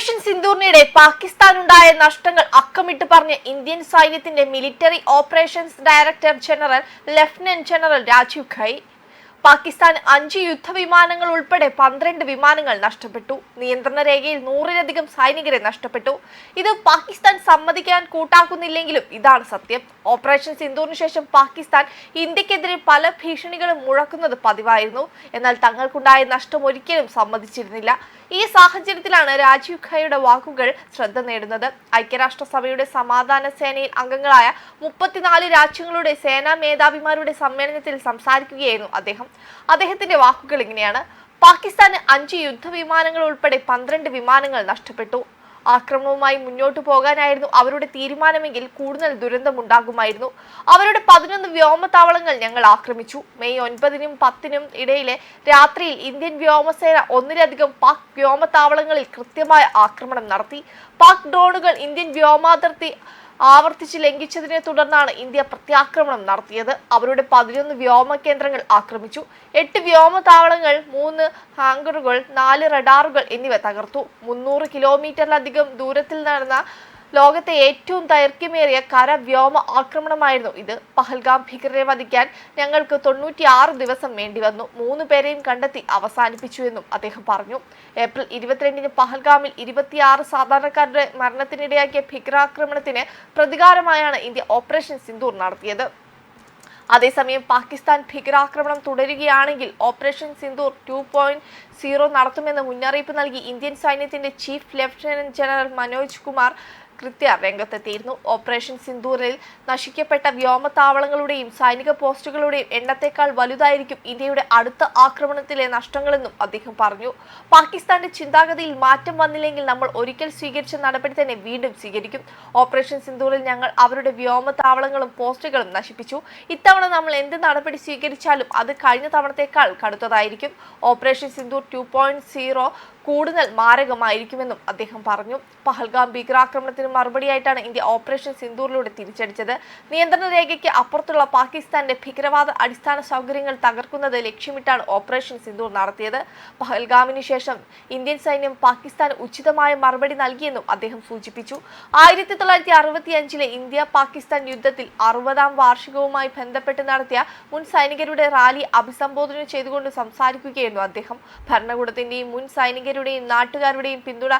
Operation സിന്ദൂറിനിടെ പാകിസ്ഥാനുണ്ടായ നഷ്ടങ്ങൾ അക്കമിട്ട് പറഞ്ഞ Indian സൈന്യത്തിന്റെ military operations director general lieutenant general Rajiv Ghai. Pakistan അഞ്ച് യുദ്ധവിമാനങ്ങൾ ഉൾപ്പെടെ പന്ത്രണ്ട് വിമാനങ്ങൾ നഷ്ടപ്പെട്ടു. നിയന്ത്രണ രേഖയിൽ നൂറിലധികം സൈനികരെ നഷ്ടപ്പെട്ടു. ഇത് പാകിസ്ഥാൻ സമ്മതിക്കാൻ കൂട്ടാക്കുന്നില്ലെങ്കിലും ഇതാണ് സത്യം. ഓപ്പറേഷൻ സിന്ധുവിന് ശേഷം പാകിസ്ഥാൻ ഇന്ത്യക്കെതിരെ പല ഭീഷണികളും മുഴക്കുന്നത് പതിവായിരുന്നു. എന്നാൽ തങ്ങൾക്കുണ്ടായ നഷ്ടം ഒരിക്കലും സമ്മതിച്ചിരുന്നില്ല. ഈ സാഹചര്യത്തിലാണ് രാജീവ് ഖയുടെ വാക്കുകൾ ശ്രദ്ധ നേടുന്നത്. ഐക്യരാഷ്ട്രസഭയുടെ സമാധാന സേനയിൽ അംഗങ്ങളായ മുപ്പത്തിനാല് രാജ്യങ്ങളുടെ സേനാ മേധാവിമാരുടെ സമ്മേളനത്തിൽ സംസാരിക്കുകയായിരുന്നു അദ്ദേഹം. അദ്ദേഹത്തിന്റെ വാക്കുകൾ ഇങ്ങനെയാണ്. പാകിസ്ഥാന് അഞ്ച് യുദ്ധവിമാനങ്ങൾ ഉൾപ്പെടെ പന്ത്രണ്ട് വിമാനങ്ങൾ നഷ്ടപ്പെട്ടു. ആക്രമണവുമായി മുന്നോട്ടു പോകാനായിരുന്നു അവരുടെ തീരുമാനമെങ്കിൽ കൂടുതൽ ദുരന്തമുണ്ടാകുമായിരുന്നു. അവരുടെ പതിനൊന്ന് വ്യോമത്താവളങ്ങൾ ഞങ്ങൾ ആക്രമിച്ചു. മെയ് ഒൻപതിനും പത്തിനും ഇടയിലെ രാത്രിയിൽ ഇന്ത്യൻ വ്യോമസേന ഒന്നിലധികം പാക് വ്യോമത്താവളങ്ങളിൽ കൃത്യമായ ആക്രമണം നടത്തി. പാക് ഡ്രോണുകൾ ഇന്ത്യൻ വ്യോമാതിർത്തി ആവർത്തിച്ച് ലംഘിച്ചതിനെ തുടർന്നാണ് ഇന്ത്യ പ്രത്യാക്രമണം നടത്തിയത്. അവരുടെ പതിനൊന്ന് വ്യോമ കേന്ദ്രങ്ങൾ ആക്രമിച്ചു. എട്ട് വ്യോമതാവളങ്ങൾ മൂന്ന് ഹാങ്കറുകൾ നാല് റഡാറുകൾ എന്നിവ തകർത്തു. മുന്നൂറ് കിലോമീറ്ററിലധികം ദൂരത്തിൽ നടന്ന ലോകത്തെ ഏറ്റവും ദൈർഘ്യമേറിയ കര വ്യോമ ആക്രമണമായിരുന്നു ഇത്. പഹൽഗാം ഭീകരരെ വധിക്കാൻ ഞങ്ങൾക്ക് തൊണ്ണൂറ്റിയാറ് ദിവസം വേണ്ടി വന്നു. മൂന്ന് പേരെയും കണ്ടെത്തി അവസാനിപ്പിച്ചു എന്നും അദ്ദേഹം പറഞ്ഞു. ഏപ്രിൽ ഇരുപത്തിരണ്ടിന് പഹൽഗാമിൽ ഇരുപത്തിയാറ് സാധാരണക്കാരുടെ മരണത്തിനിടയാക്കിയ ഭീകരാക്രമണത്തിന് പ്രതികാരമായാണ് ഇന്ത്യ ഓപ്പറേഷൻ സിന്ദൂർ നടത്തിയത്. അതേസമയം പാകിസ്ഥാൻ ഭീകരാക്രമണം തുടരുകയാണെങ്കിൽ operation Sindoor two point zero നടത്തുമെന്ന് മുന്നറിയിപ്പ് നൽകി ഇന്ത്യൻ സൈന്യത്തിന്റെ chief lieutenant general Manoj Kumar കൃത്യ രംഗത്തെത്തിയിരുന്നു. ഓപ്പറേഷൻ സിന്ദൂറിൽ നശിക്കപ്പെട്ട വ്യോമത്താവളങ്ങളുടെയും സൈനിക പോസ്റ്റുകളുടെയും എണ്ണത്തെക്കാൾ വലുതായിരിക്കും ഇന്ത്യയുടെ അടുത്ത ആക്രമണത്തിലെ നഷ്ടങ്ങളെന്നും അദ്ദേഹം പറഞ്ഞു. പാകിസ്ഥാന്റെ ചിന്താഗതിയിൽ മാറ്റം വന്നില്ലെങ്കിൽ നമ്മൾ ഒരിക്കൽ സ്വീകരിച്ച നടപടി തന്നെ വീണ്ടും സ്വീകരിക്കും. ഓപ്പറേഷൻ സിന്ദൂറിൽ ഞങ്ങൾ അവരുടെ വ്യോമത്താവളങ്ങളും പോസ്റ്റുകളും നശിപ്പിച്ചു. ഇത്തവണ നമ്മൾ എന്ത് നടപടി സ്വീകരിച്ചാലും അത് കഴിഞ്ഞ തവണത്തേക്കാൾ കടുത്തതായിരിക്കും. Operation Sindoor two point zero കൂടുതൽ മാരകമായിരിക്കുമെന്നും അദ്ദേഹം പറഞ്ഞു. പഹൽഗാം ഭീകരാക്രമണത്തിന് മറുപടിയായിട്ടാണ് ഇന്ത്യ ഓപ്പറേഷൻ സിന്ദൂറിലൂടെ തിരിച്ചടിച്ചത്. നിയന്ത്രണ രേഖയ്ക്ക് അപ്പുറത്തുള്ള പാകിസ്ഥാന്റെ ഭീകരവാദ അടിസ്ഥാന സൗകര്യങ്ങൾ തകർക്കുന്നത് ലക്ഷ്യമിട്ടാണ് ഓപ്പറേഷൻ സിന്ദൂർ നടത്തിയത്. പഹൽഗാമിന് ശേഷം ഇന്ത്യൻ സൈന്യം പാകിസ്ഥാൻ ഉചിതമായ മറുപടി നൽകിയെന്നും അദ്ദേഹം സൂചിപ്പിച്ചു. ആയിരത്തി തൊള്ളായിരത്തി ഇന്ത്യ പാകിസ്ഥാൻ യുദ്ധത്തിൽ അറുപതാം വാർഷികവുമായി ബന്ധപ്പെട്ട് നടത്തിയ മുൻ സൈനികരുടെ റാലി അഭിസംബോധന ചെയ്തുകൊണ്ട് സംസാരിക്കുകയായിരുന്നു അദ്ദേഹം. ഭരണകൂടത്തിന്റെയും മുൻ സൈനികരുടെയും നാട്ടുകാരുടെയും പിന്തുണ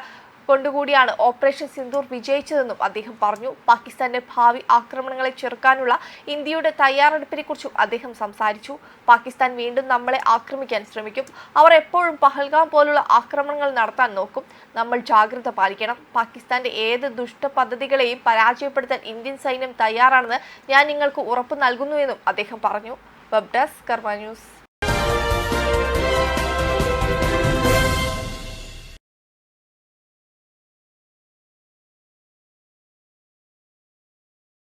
കൊണ്ടുകൂടിയാണ് ഓപ്പറേഷൻ സിന്ദൂർ വിജയിച്ചതെന്നും അദ്ദേഹം പറഞ്ഞു. പാകിസ്ഥാന്റെ ഭാവി ആക്രമണങ്ങളെ ചെറുക്കാനുള്ള ഇന്ത്യയുടെ തയ്യാറെടുപ്പിനെക്കുറിച്ചും അദ്ദേഹം സംസാരിച്ചു. പാകിസ്ഥാൻ വീണ്ടും നമ്മളെ ആക്രമിക്കാൻ ശ്രമിക്കും. അവർ എപ്പോഴും പഹൽഗാം പോലുള്ള ആക്രമണങ്ങൾ നടത്താൻ നോക്കും. നമ്മൾ ജാഗ്രത പാലിക്കണം. പാകിസ്ഥാന്റെ ഏത് ദുഷ്ട പദ്ധതികളെയും പരാജയപ്പെടുത്താൻ ഇന്ത്യൻ സൈന്യം തയ്യാറാണെന്ന് ഞാൻ നിങ്ങൾക്ക് ഉറപ്പ് നൽകുന്നുവെന്നും അദ്ദേഹം പറഞ്ഞു. Web desk Karma news.